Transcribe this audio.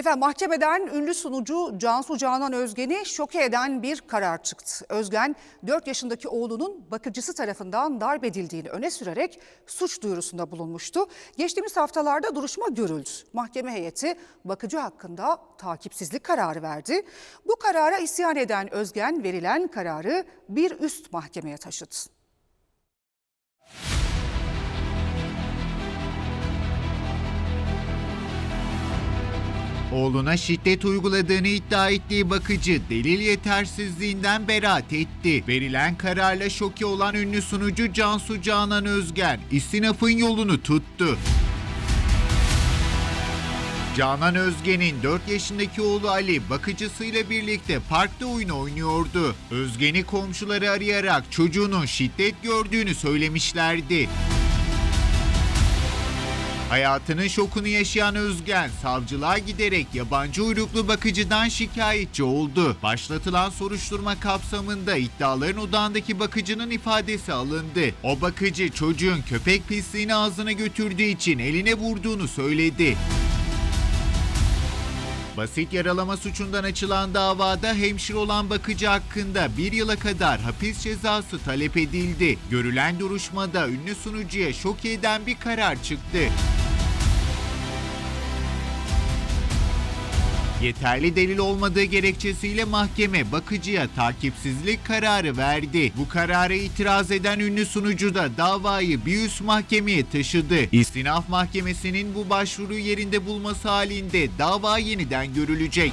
Efendim mahkemeden ünlü sunucu Cansu Canan Özgen'i şoke eden bir karar çıktı. Özgen 4 yaşındaki oğlunun bakıcısı tarafından darp edildiğini öne sürerek suç duyurusunda bulunmuştu. Geçtiğimiz haftalarda duruşma görüldü. Mahkeme heyeti bakıcı hakkında takipsizlik kararı verdi. Bu karara isyan eden Özgen verilen kararı bir üst mahkemeye taşıdı. Oğluna şiddet uyguladığını iddia ettiği bakıcı delil yetersizliğinden beraat etti. Verilen kararla şoke olan ünlü sunucu Cansu Canan Özgen istinafın yolunu tuttu. Canan Özgen'in 4 yaşındaki oğlu Ali bakıcısıyla birlikte parkta oyun oynuyordu. Özgen'i komşuları arayarak çocuğunun şiddet gördüğünü söylemişlerdi. Hayatının şokunu yaşayan Özgen, savcılığa giderek yabancı uyruklu bakıcıdan şikayetçi oldu. Başlatılan soruşturma kapsamında iddiaların odağındaki bakıcının ifadesi alındı. O bakıcı çocuğun köpek pisliğini ağzına götürdüğü için eline vurduğunu söyledi. Basit yaralama suçundan açılan davada hemşire olan bakıcı hakkında bir yıla kadar hapis cezası talep edildi. Görülen duruşmada ünlü sunucuya şok eden bir karar çıktı. Yeterli delil olmadığı gerekçesiyle mahkeme bakıcıya takipsizlik kararı verdi. Bu karara itiraz eden ünlü sunucu da davayı bir üst mahkemeye taşıdı. İstinaf Mahkemesi'nin bu başvuruyu yerinde bulması halinde dava yeniden görülecek.